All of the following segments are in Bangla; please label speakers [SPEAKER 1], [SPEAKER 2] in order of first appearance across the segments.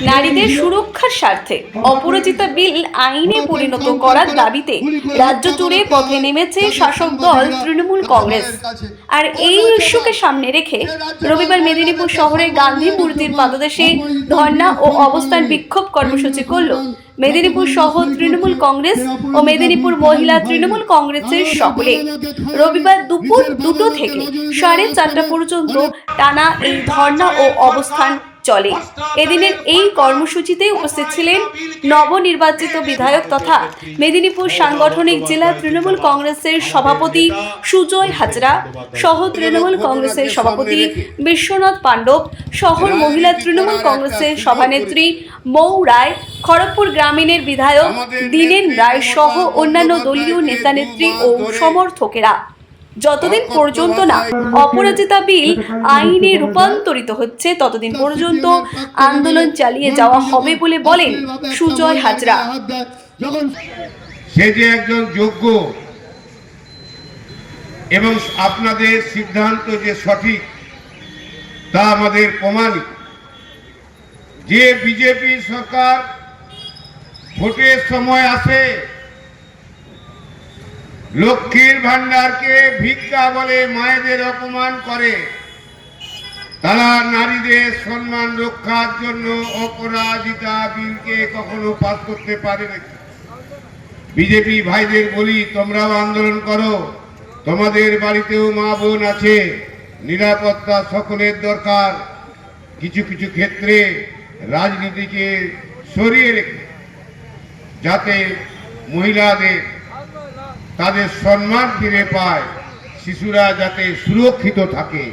[SPEAKER 1] নারীদের সুরক্ষার স্বার্থে অপরাজিতা বিল আইনে পরিণত করার দাবিতে রাজ্য জুড়ে পথে নেমেছে শাসক দল তৃণমূল কংগ্রেস। আর এই ইস্যুকে সামনে রেখে রবিবার মেদিনীপুর শহরের গান্ধী মূর্তির পাদদেশে ধর্ণা ও অবস্থান বিক্ষোভ কর্মসূচি করল মেদিনীপুর শহর তৃণমূল কংগ্রেস ও মেদিনীপুর মহিলা তৃণমূল কংগ্রেসের সকলে। রবিবার দুপুর দুটো থেকে সাড়ে চারটা পর্যন্ত টানা এই ধর্ণা ও অবস্থান চলে। এদিনের এই কর্মসূচিতে উপস্থিত ছিলেন নবনির্বাচিত বিধায়ক তথা মেদিনীপুর সাংগঠনিক জেলা তৃণমূল কংগ্রেসের সভাপতি সুজয় হাজরা, সহ তৃণমূল কংগ্রেসের সভাপতি বিশ্বনাথ পাণ্ডব, শহর মহিলা তৃণমূল কংগ্রেসের সভানেত্রী মৌ রায়, খড়গপুর গ্রামীণের বিধায়ক দীনেন রায় সহ অন্যান্য দলীয় নেতানেত্রী ও সমর্থকেরা। যতদিন পর্যন্ত না অপরাজিতা বিল আইনে রূপান্তরিত হচ্ছে ততদিন পর্যন্ত আন্দোলন চালিয়ে যাওয়া হবে বলে বলেন সুজয় হাজরা
[SPEAKER 2] সে যে একজন যোগ্য এবং আপনাদের সিদ্ধান্ত যে সঠিক তা আমাদের প্রমাণিত যে বিজেপি সরকার ভোটের সময় আসে লক্ষ্মীর ভান্ডারকে ভিক্ষা বলে মায়েদের অপমান করে। তারা নারীদের সম্মান রক্ষার জন্য অপরাজিতা বিলকে কখনো পাস করতে পারে নাকি বিজেপি ভাইদের বলি, তোমরাও আন্দোলন করো। তোমাদের বাড়িতেও মা বোন আছে। নিরাপত্তা সকলের দরকার। কিছু কিছু ক্ষেত্রে রাজনীতিকে সরিয়ে রেখে। যাতে মহিলাদের তাদের সম্মান ফিরে পায়। শিশুরা যাতে সুরক্ষিত থাকে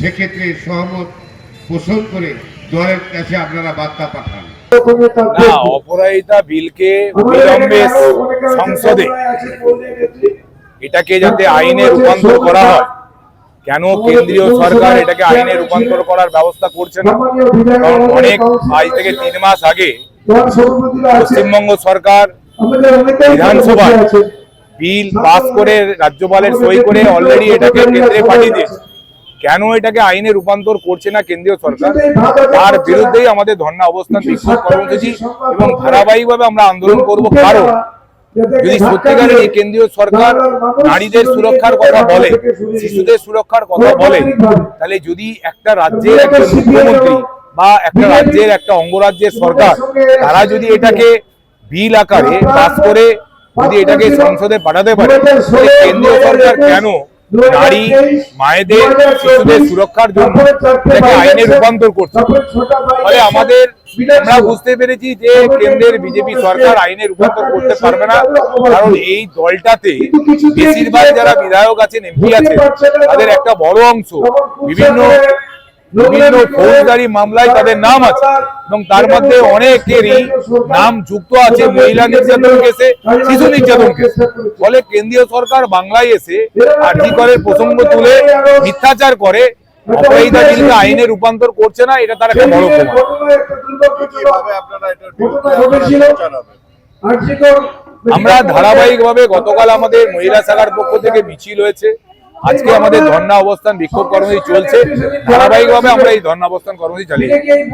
[SPEAKER 2] সেক্ষেত্রে সহমত পোষণ করে দলের কাছে আপনারা বার্তা পাঠান।
[SPEAKER 3] না অপরাজিতা বিলকে অবিলম্বে সংসদে এটাকে যাতে আইনে রূপান্তর করা হয় কেন কেন্দ্রীয় সরকার এটাকে আইনে রূপান্তর করার ব্যবস্থা করছে না? কারণ অনেক আজ থেকে তিন মাস আগে পশ্চিমবঙ্গ সরকার বিধানসভায় বিল পাস করে রাজ্যপালের সই করে অলরেডি এটাকে কেন্দ্রে পাঠিয়ে দিয়েছে। কেন এটাকে আইনে রূপান্তর করছে না কেন্দ্রীয় সরকার? তার বিরুদ্ধেই আমাদের ধর্ণা অবস্থান, বিক্ষোভ কর্মসূচি এবং ধারাবাহিকভাবে আমরা আন্দোলন করব। কারণ, যদি সত্যিকারের এই কেন্দ্রীয় সরকার নারীদের সুরক্ষার কথা বলে, শিশুদের সুরক্ষার কথা বলে, তাহলে যদি একটা রাজ্যের একজন মুখ্যমন্ত্রী বা একটা রাজ্যের একটা অঙ্গরাজ্যের সরকার, তারা যদি এটাকে বিল আকারে পাস করে যদি এটাকে সংসদে পাঠাতে পারে কেন্দ্রীয় সরকার কেন নারী মায়েদের শিশুদের সুরক্ষার জন্য এটাকে আইনে রূপান্তর করছে। ফলে আমাদের আমরা বুঝতে পেরেছি যে কেন্দ্রের বিজেপি সরকার আইনে রূপান্তর করতে পারবে না কারণ এই দলটাতে বেশিরভাগ যারা বিধায়ক আছেন এমপি আছেন তাদের একটা বড় অংশ বিভিন্ন বিভিন্ন ফৌজদারি মামলায় তাদের নাম আছে। এবং তার মধ্যে অনেকেরই নাম যুক্ত আছে মহিলা নির্যাতন কেসে শিশু নির্যাতন কেসে। ফলে কেন্দ্রীয় সরকার বাংলায় এসে আর্থিকরের প্রসঙ্গ তুলে মিথ্যাচার করে আইনে রূপান্তর করছে না এটা তার একটা বড় আমরা ধারাবাহিকভাবে গতকাল আমাদের মহিলা শাখার পক্ষ থেকে মিছিল হয়েছে। আজকে আমাদের ধর্ণা অবস্থান বিক্ষোভ কর্মসূচি চলছে ধারাবাহিকভাবে আমরা এই ধর্ণা অবস্থান কর্মসূচি চালিয়ে।